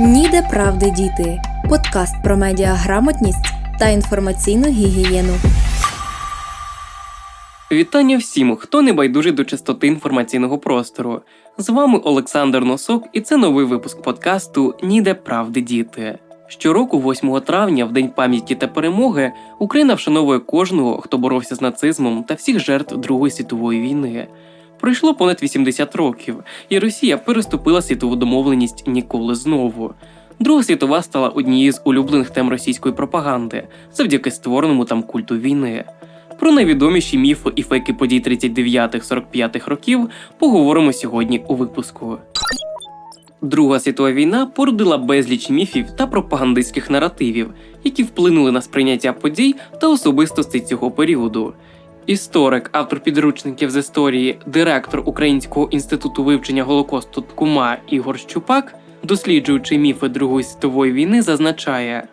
Ніде правди діти. Подкаст про медіаграмотність та інформаційну гігієну. Вітання всім, хто не байдужий до чистоти інформаційного простору. З вами Олександр Носок, і це новий випуск подкасту Ніде правди діти. Щороку, 8 травня, в День пам'яті та перемоги, Україна вшановує кожного, хто боровся з нацизмом та всіх жертв Другої світової війни. Пройшло понад 80 років, і Росія переступила світову домовленість ніколи знову. Друга світова стала однією з улюблених тем російської пропаганди завдяки створеному там культу війни. Про найвідоміші міфи і фейки подій 39-45 років поговоримо сьогодні у випуску. Друга світова війна породила безліч міфів та пропагандистських наративів, які вплинули на сприйняття подій та особистостей цього періоду. Історик, автор підручників з історії, директор Українського інституту вивчення Голокосту Ткума Ігор Щупак, досліджуючи міфи Другої світової війни, зазначає.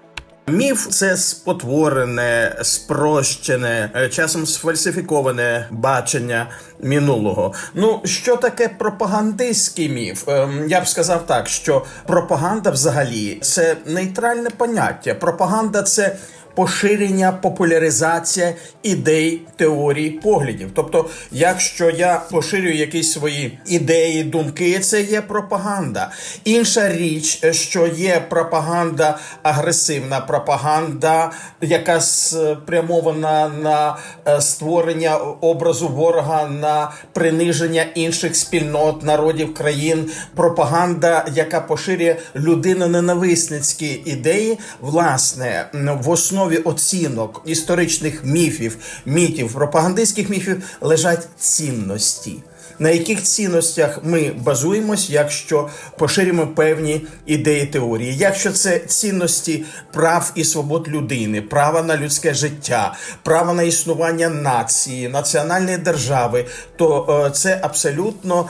Міф це спотворене, спрощене, е, часом сфальсифіковане бачення минулого. Ну, що таке пропагандистський міф? Ем, Я б сказав так, що пропаганда взагалі це нейтральне поняття. Пропаганда це. Поширення, популяризація ідей, теорій, поглядів. Тобто, якщо я поширюю якісь свої ідеї, думки, це є пропаганда. Інша річ, що є пропаганда агресивна, пропаганда, яка спрямована на е, створення образу ворога, на приниження інших спільнот, народів, країн, пропаганда, яка поширює людиноненависницькі ідеї, власне, в основі оцінок історичних міфів, мітів, пропагандистських міфів лежать цінності. На яких цінностях ми базуємось, якщо поширюємо певні ідеї теорії? Якщо це цінності прав і свобод людини, права на людське життя, право на існування нації, національної держави, то е, це абсолютно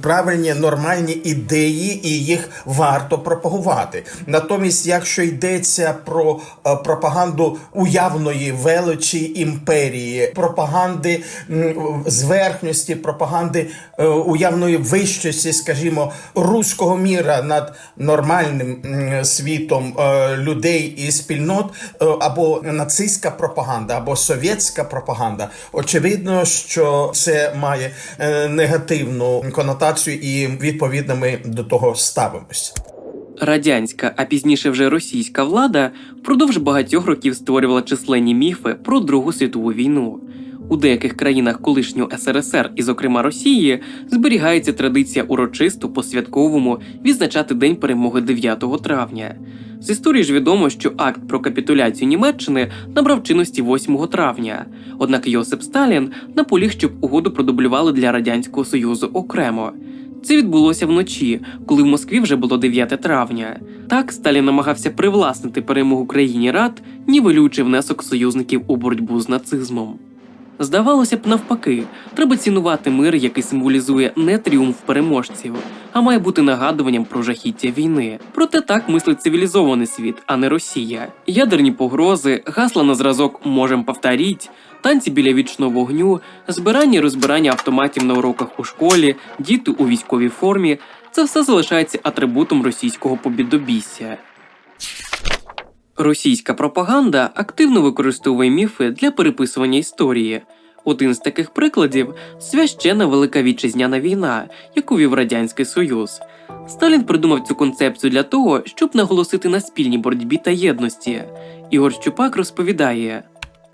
правильні нормальні ідеї, і їх варто пропагувати. Натомість, якщо йдеться про е, пропаганду уявної величі імперії, пропаганди зверхності, пропаганди е, уявної вищості, скажімо, руського міра над нормальним світом е, людей і спільнот, е, або нацистська пропаганда, або совєтська пропаганда, очевидно, що це має негативну конотацію, і відповідно ми до того ставимось. Радянська, а пізніше вже російська влада впродовж багатьох років створювала численні міфи про Другу світову війну. У деяких країнах колишнього СРСР, і, зокрема Росії, зберігається традиція урочисто по святковому відзначати День перемоги 9 травня. З історії ж відомо, що акт про капітуляцію Німеччини набрав чинності 8 травня. Однак Йосип Сталін наполіг, щоб угоду продублювали для радянського союзу окремо. Це відбулося вночі, коли в Москві вже було 9 травня. Так Сталін намагався привласнити перемогу країні рад, нівелюючи внесок союзників у боротьбу з нацизмом. Здавалося б, навпаки, треба цінувати мир, який символізує не тріумф переможців, а має бути нагадуванням про жахіття війни. Проте так мислить цивілізований світ, а не Росія. Ядерні погрози, гасла на зразок можем повторіть, танці біля вічного вогню, збирання і розбирання автоматів на уроках у школі, діти у військовій формі це все залишається атрибутом російського побідобісся. Російська пропаганда активно використовує міфи для переписування історії. Один з таких прикладів священна Велика Вітчизняна війна, яку вів Радянський Союз. Сталін придумав цю концепцію для того, щоб наголосити на спільній боротьбі та єдності. Ігор Щупак розповідає.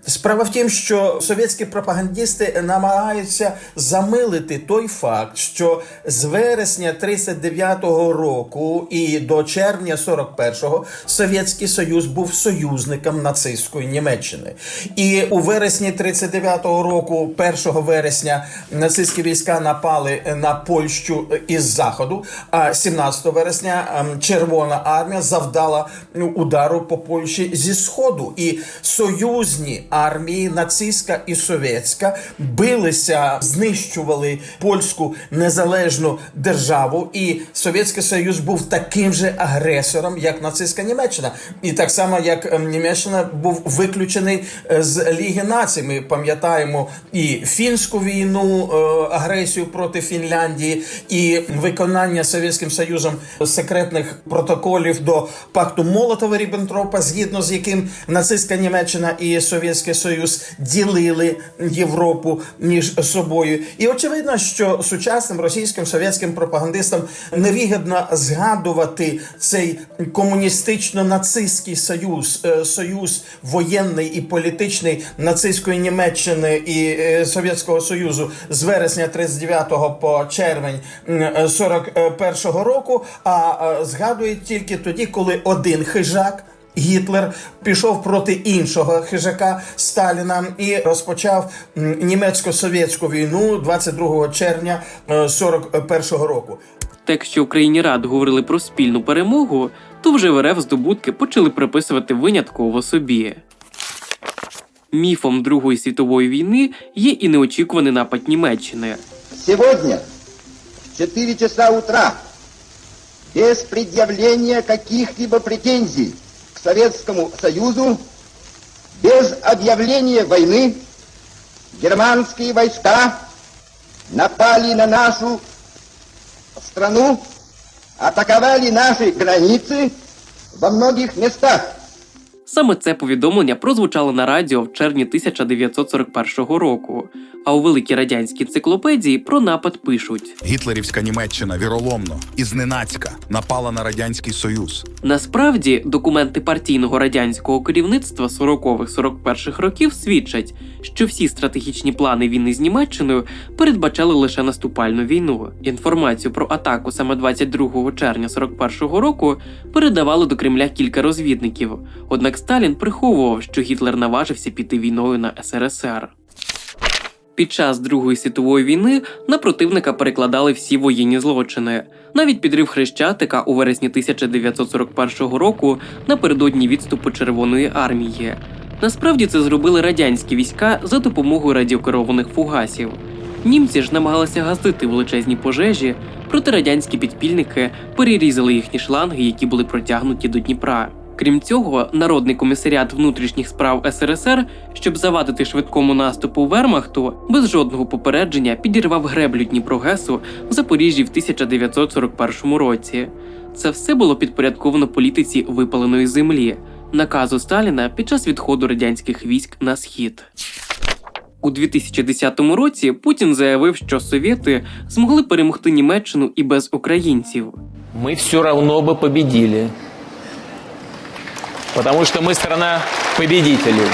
Справа в тім, що совєтські пропагандісти намагаються замилити той факт, що з вересня 39-го року і до червня 41-го Совєтський Союз був союзником нацистської Німеччини. І у вересні 39-го року, 1 вересня, нацистські війська напали на Польщу із заходу. А 17 вересня ем, Червона армія завдала удару по Польщі зі сходу. І союзні армії, нацистська і совєтська, билися, знищували польську незалежну державу, і Совєтський Союз був таким же агресором, як нацистська Німеччина, і так само як ем, Німеччина був виключений е, з Ліги націй. Ми пам'ятаємо і фінську війну, е, агресію проти Фінляндії, і виконання Совєтським Союзом секретних протоколів до пакту Молотова Ріббентропа, згідно з яким нацистська Німеччина і Совєтський Союз ділили Європу між собою. І очевидно, що сучасним російським совєтським пропагандистам невигідно згадувати цей комуністично-нацистський союз, е, союз воєнний і політичний нацистської Німеччини і е, Совєтського Союзу з вересня 39 по червень м, е, 41 року. А згадують тільки тоді, коли один хижак. Гітлер пішов проти іншого хижака Сталіна і розпочав німецько-совєтську війну 22 червня е, 41 року. Та якщо в країні Рад говорили про спільну перемогу, то вже в РФ здобутки почали приписувати винятково собі. Міфом Другої світової війни є і неочікуваний напад Німеччини. Сегодня, в 4 часа утра, без предъявления каких-либо претензий к Советскому Союзу, без объявления войны, германские войска напали на нашу страну, атаковали наши границы во многих местах. Саме це повідомлення прозвучало на радіо в червні 1941 року. А у великій радянській енциклопедії про напад пишуть: Гітлерівська Німеччина віроломно і зненацька напала на радянський союз. насправді документи партійного радянського керівництва 40-х-41-х років свідчать, що всі стратегічні плани війни з Німеччиною передбачали лише наступальну війну. Інформацію про атаку саме 22 червня 41-го року передавали до Кремля кілька розвідників. Однак Сталін приховував, що Гітлер наважився піти війною на СРСР. Під час Другої світової війни на противника перекладали всі воєнні злочини, навіть підрив Хрещатика у вересні 1941 року напередодні відступу Червоної армії. Насправді це зробили радянські війська за допомогою радіокерованих фугасів. Німці ж намагалися гасити величезні пожежі, проте радянські підпільники перерізали їхні шланги, які були протягнуті до Дніпра. Крім цього, Народний комісаріат внутрішніх справ СРСР, щоб завадити швидкому наступу Вермахту, без жодного попередження підірвав греблю Дніпрогесу в Запоріжжі в 1941 році. Це все було підпорядковано політиці випаленої землі, наказу Сталіна під час відходу радянських військ на схід. У 2010 році Путін заявив, що совєти змогли перемогти Німеччину і без українців. мы все равно бы победили. Потому что мы страна победителей.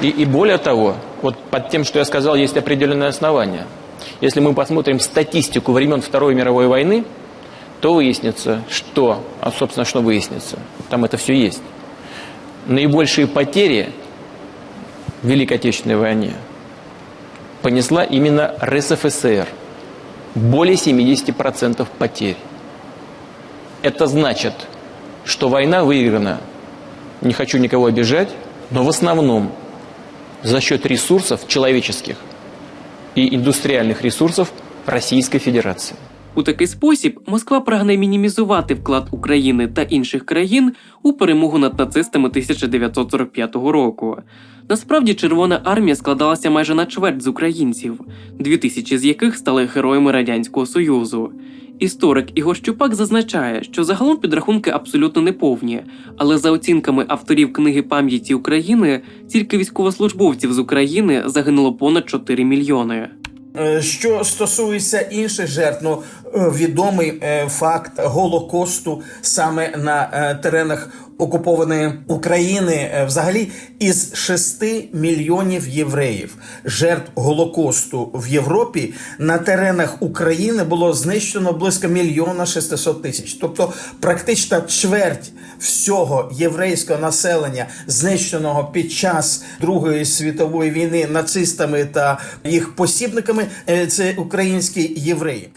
И, и более того, вот под тем, что я сказал, есть определенные основания. Если мы посмотрим статистику времен Второй мировой войны, то выяснится, что, а собственно, что выяснится, там это все есть. Наибольшие потери в Великой Отечественной войне понесла именно РСФСР. Более 70% потерь. Это значит, что война выиграна, не хочу никого обижать, но в основном за счет ресурсов человеческих и индустриальных ресурсов Российской Федерации. У такий спосіб Москва прагне мінімізувати вклад України та інших країн у перемогу над нацистами 1945 року. Насправді Червона армія складалася майже на чверть з українців, дві тисячі з яких стали героями Радянського Союзу. Історик Ігор Щупак зазначає, що загалом підрахунки абсолютно неповні, але за оцінками авторів книги пам'яті України, тільки військовослужбовців з України загинуло понад 4 мільйони. Е, Що стосується інших жертв, ну е, відомий е, факт Голокосту саме на теренах окупованої України, Е, взагалі із 6 мільйонів євреїв жертв Голокосту в Європі на теренах України було знищено близько мільйона 600 тисяч. Тобто практично чверть всього єврейського населення, знищеного під час Другої світової війни нацистами та їх посібниками, е, це українські євреї.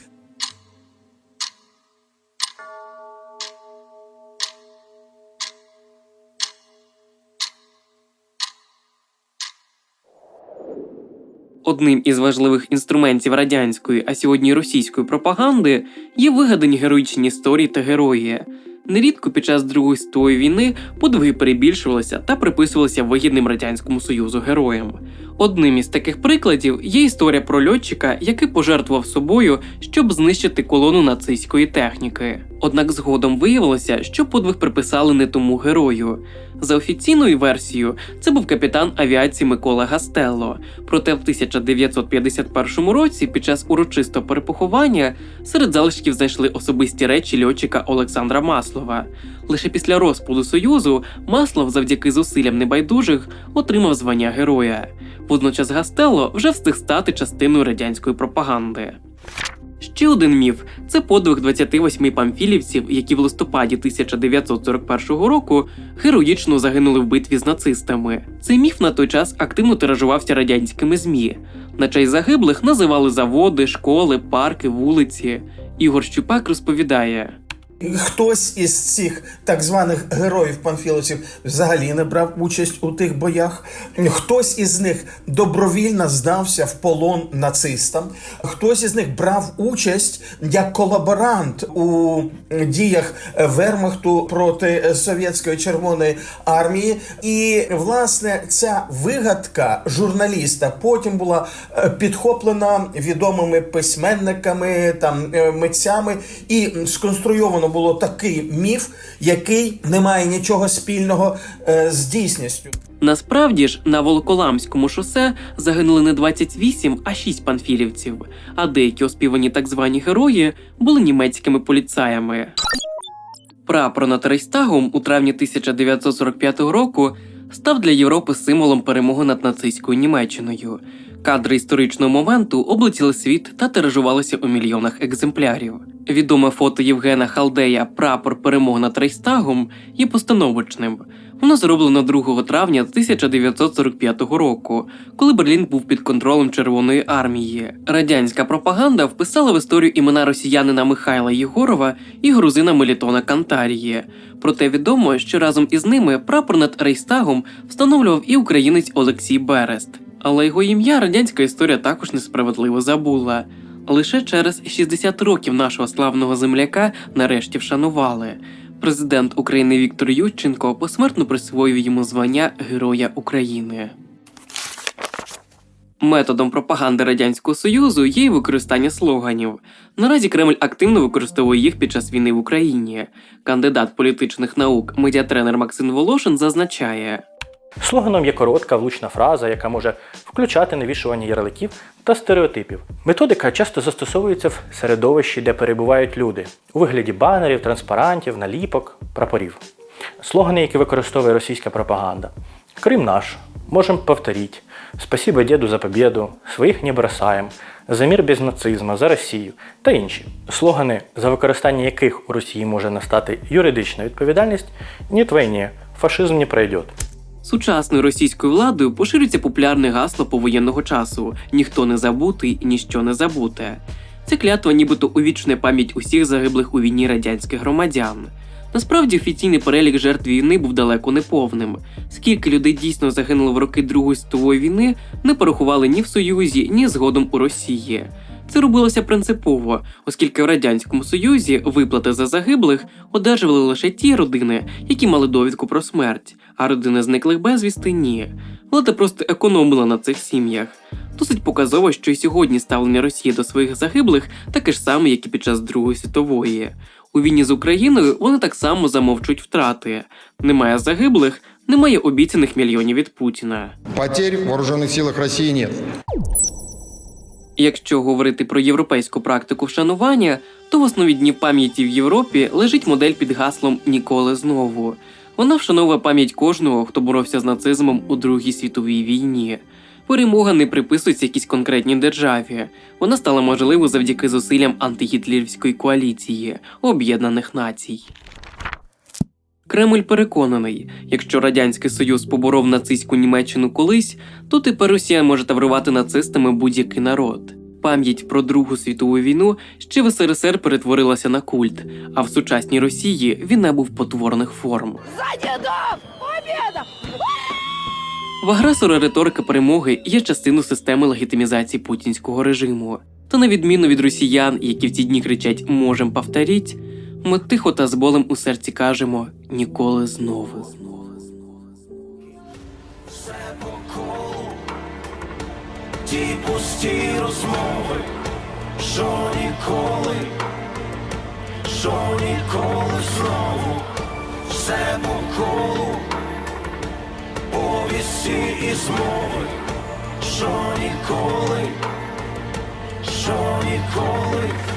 Одним із важливих інструментів радянської, а сьогодні російської пропаганди є вигадані героїчні історії та герої. Нерідко під час Другої світової війни подвиги перебільшувалися та приписувалися вигідним радянському союзу героям. Одним із таких прикладів є історія про льотчика, який пожертвував собою, щоб знищити колону нацистської техніки. Однак згодом виявилося, що подвиг приписали не тому герою. За офіційною версією, це був капітан авіації Микола Гастелло. Проте в 1951 році, під час урочистого перепоховання, серед залишків знайшли особисті речі льотчика Олександра Маслова. Лише після розпаду Союзу Маслов, завдяки зусиллям небайдужих, отримав звання героя. Водночас Гастелло вже встиг стати частиною радянської пропаганди. Ще один міф це подвиг 28 памфілівців, які в листопаді 1941 року героїчно загинули в битві з нацистами. Цей міф на той час активно тиражувався радянськими ЗМІ. На честь загиблих називали заводи, школи, парки, вулиці. Ігор Щупак розповідає. Хтось із цих так званих героїв панфіловців взагалі не брав участь у тих боях. Хтось із них добровільно здався в полон нацистам. Хтось із них брав участь як колаборант у діях Вермахту проти совєтської червоної армії. І власне ця вигадка журналіста потім була е, підхоплена відомими письменниками, там е, митцями, і сконструйовано було такий міф, який не має нічого спільного е, з дійсністю. Насправді ж на Волоколамському шосе загинули не 28, а 6 панфілівців, а деякі оспівані так звані герої були німецькими поліцаями. Прапор над Рейхстагом у травні 1945 року став для Європи символом перемоги над нацистською Німеччиною. Кадри історичного моменту облетіли світ та тиражувалися у мільйонах екземплярів. Відоме фото Євгена Халдея Прапор перемоги над Рейхстагом є постановочним. Воно зроблено 2 травня 1945 року, коли Берлін був під контролем Червоної армії. Радянська пропаганда вписала в історію імена росіянина Михайла Єгорова і грузина Мелітона Кантарії. Проте відомо, що разом із ними прапор над Рейхстагом встановлював і українець Олексій Берест. Але його ім'я радянська історія також несправедливо забула. Лише через 60 років нашого славного земляка нарешті вшанували. Президент України Віктор Ющенко посмертно присвоїв йому звання Героя України. Методом пропаганди Радянського Союзу є й використання слоганів. Наразі Кремль активно використовує їх під час війни в Україні. Кандидат політичних наук, медіатренер Максим Волошин зазначає. Слоганом є коротка влучна фраза, яка може включати навішування ярликів та стереотипів. Методика часто застосовується в середовищі, де перебувають люди, у вигляді банерів, транспарантів, наліпок, прапорів. Слогани, які використовує російська пропаганда. Крим наш, можем повторить, спасибо деду за победу, своїх не бросаем, за мир без нацизму, за Росію та інші. Слогани, за використання яких у Росії може настати юридична відповідальність, «Нет війні, фашизм не пройдет. Сучасною російською владою поширюється популярне гасло повоєнного часу ніхто не забутий, ніщо не забуте. Це клятва нібито увічне пам'ять усіх загиблих у війні радянських громадян. Насправді офіційний перелік жертв війни був далеко не повним. Скільки людей дійсно загинуло в роки Другої світової війни, не порахували ні в Союзі, ні згодом у Росії. Це робилося принципово, оскільки в радянському союзі виплати за загиблих одержували лише ті родини, які мали довідку про смерть, а родини зниклих безвісти ні. Влада просто економила на цих сім'ях. Досить показово, що й сьогодні ставлення Росії до своїх загиблих таке ж саме, як і під час Другої світової. У війні з Україною вони так само замовчують втрати. Немає загиблих, немає обіцяних мільйонів від Путіна. Потерь в вооруженных силах России нет. Якщо говорити про європейську практику вшанування, то в основі днів пам'яті в Європі лежить модель під гаслом Ніколи знову. Вона вшановує пам'ять кожного, хто боровся з нацизмом у Другій світовій війні. Перемога не приписується якійсь конкретній державі. Вона стала можливою завдяки зусиллям антигітлерівської коаліції Об'єднаних Націй. Кремль переконаний, якщо радянський союз поборов нацистську Німеччину колись, то тепер Росія може таврувати нацистами будь-який народ. Пам'ять про Другу світову війну ще в СРСР перетворилася на культ, а в сучасній Росії він набув потворних форм. В агресора риторика перемоги є частиною системи легітимізації путінського режиму. Та на відміну від росіян, які в ці дні кричать «можем повторіть», ми тихо та з болем у серці кажемо ніколи знову. Ті пусті розмови, що ніколи, що ніколи знову, все по колу, повісті і змови, що ніколи, що ніколи.